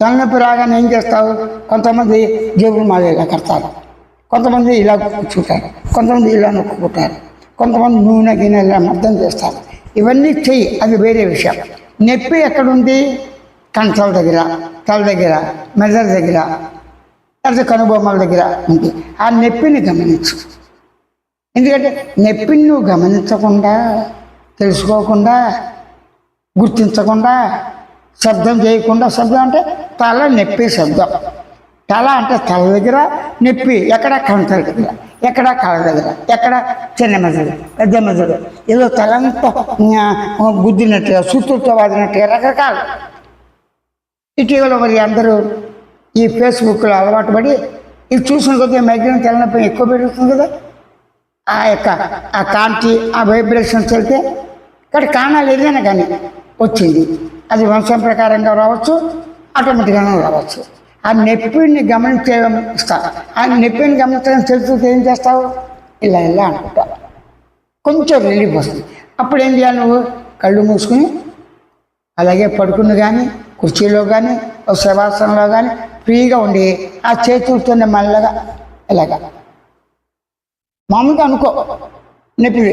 తలనొప్పి రాగానే ఏం చేస్తావు? కొంతమంది జేబులు మాది ఇలా కడతారు. కొంతమంది ఇలా కూర్చుంటారు. కొంతమంది ఇలా నొక్కుంటారు కొంతమంది నూనె గిన్నె ఇలా అర్థం చేస్తారు. ఇవన్నీ చెయ్యి. అది వేరే విషయం. నొప్పి ఎక్కడుంది? కంట్రోల్ దగ్గర తల దగ్గర మెదడు దగ్గర లేకపోతే కనుబొమ్మల దగ్గర ఉంది. ఆ నొప్పిని గమనించు. ఎందుకంటే నొప్పిని నువ్వు గమనించకుండా తెలుసుకోకుండా గుర్తించకుండా శబ్దం చేయకుండా శబ్దం అంటే తల నొప్పి శబ్దం. తల అంటే తల దగ్గర నొప్పి ఎక్కడ కంటల దగ్గర ఎక్కడ కాళ్ళ దగ్గర ఎక్కడ చిన్న మెదడు పెద్ద మెదడు ఏదో తలంతా గుద్దినట్టుగా సుత్తుతో వాదినట్టుగా రకరకాలు. ఇటీవల మరి అందరూ ఈ ఫేస్బుక్లో అలవాటు పడి ఇది చూసిన కొద్దిగా మైగ్రేన్ తలనొప్పి ఎక్కువ పెరుగుతుంది కదా. ఆ యొక్క ఆ కాంతి ఆ వైబ్రేషన్స్ వెళ్తే ఇక్కడ కాణాలు ఏదైనా కానీ వచ్చింది. అది వంశం ప్రకారంగా రావచ్చు ఆటోమేటిక్గానే రావచ్చు. ఆ నొప్పిని గమనించేస్తా ఆ నొప్పిని గమనించడం తెలుసుకుంటే ఏం చేస్తావు? ఇలా ఇలా అనుకుంటావు కొంచెం రిలీఫ్ వస్తుంది. అప్పుడు ఏం చేయాలి నువ్వు? కళ్ళు మూసుకుని అలాగే పడుకుని కానీ కుర్చీలో కానీ ఒక శవాసనంలో కానీ ఫ్రీగా ఉండి ఆ చేతులతోనే మెల్లగా ఇలాగా. మామూలుగా అనుకో నొప్పి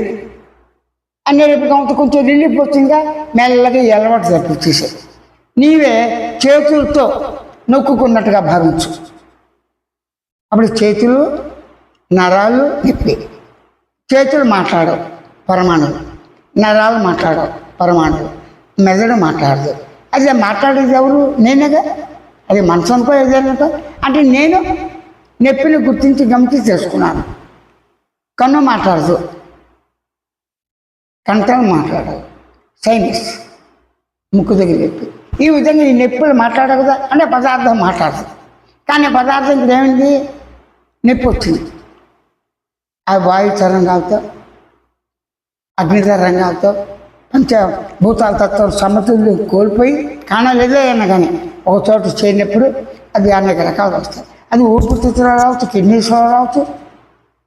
అన్ని రేపు కొంత కొంచెం రిలీఫ్ వచ్చిందిగా మెల్లగా ఎలవాటు అలవాటు తప్పించేసే నీవే చేతులతో నొక్కుకున్నట్టుగా భావించు. అప్పుడు చేతులు నరాలు నొప్పి. చేతులు మాట్లాడవు పరమాణువు నరాలు మాట్లాడవు పరమాణువు మెదడు మాట్లాడదు. అదే మాట్లాడేది ఎవరు? నేనేగా? అది మనసు అనుకో ఏదైనా అంటే నేను నొప్పిని గుర్తించి గమనించి చేసుకున్నాను. కన్ను మాట్లాడదు. కంఠం మాట్లాడాలి. సైనిస్ ముక్కు దగ్గర చెప్పి. ఈ విధంగా ఈ నొప్పులు మాట్లాడకదా అంటే పదార్థం మాట్లాడదు కానీ పదార్థం ఇక్కడ ఏమైంది? నొప్పి వచ్చింది. ఆ వాయు తరంగాలతో అగ్ని తరంగాలతో పంచ భూతాల తత్వం సమతుల్యం కోల్పోయి కానలేదే అయినా కానీ ఒక చోట చేరినప్పుడు అది అనేక రకాలు వస్తాయి. అది ఊపిరితిత్తులో రావచ్చు కిడ్నీస్లో రావచ్చు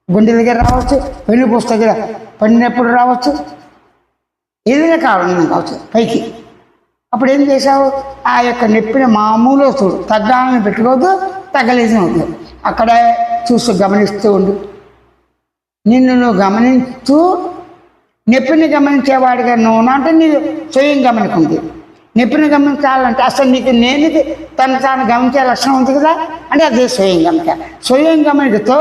గుండె దగ్గర రావచ్చు వెన్నుపూస దగ్గర పడినప్పుడు రావచ్చు ఏదైనా కారణం కావచ్చు. పైకి. అప్పుడు ఏం చేశావు? ఆ యొక్క నొప్పిని మామూలు చూడు. తగ్గాలని పెట్టుకోవద్దు తగ్గలేసిన అవుతుంది అక్కడే చూస్తూ గమనిస్తూ ఉండు. నిన్ను నువ్వు గమనిస్తూ నొప్పిని గమనించేవాడిగా నువ్వు అంటే నీ స్వయం గమనికుంది. నొప్పిని గమనించాలంటే అసలు నీకు నేను తను తాను గమనించే లక్షణం ఉంది కదా? అంటే అదే స్వయం గమనిక. స్వయం గమనికతో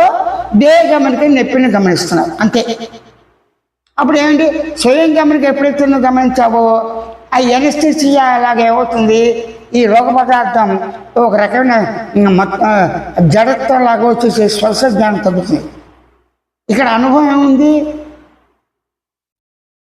దే గమనిక నొప్పిని గమనిస్తున్నావు. అంతే. అప్పుడు ఏమిటి స్వయం గమనిక ఎప్పుడైతే గమనించావో? ఆ ఎనస్థిసియా అలాగే ఏమవుతుంది? ఈ రోగ పదార్థం ఒక రకమైన జడత్వం లాగా వచ్చేసి స్పర్శ జ్ఞానం తగ్గుతుంది. ఇక్కడ అనుభవం ఏముంది?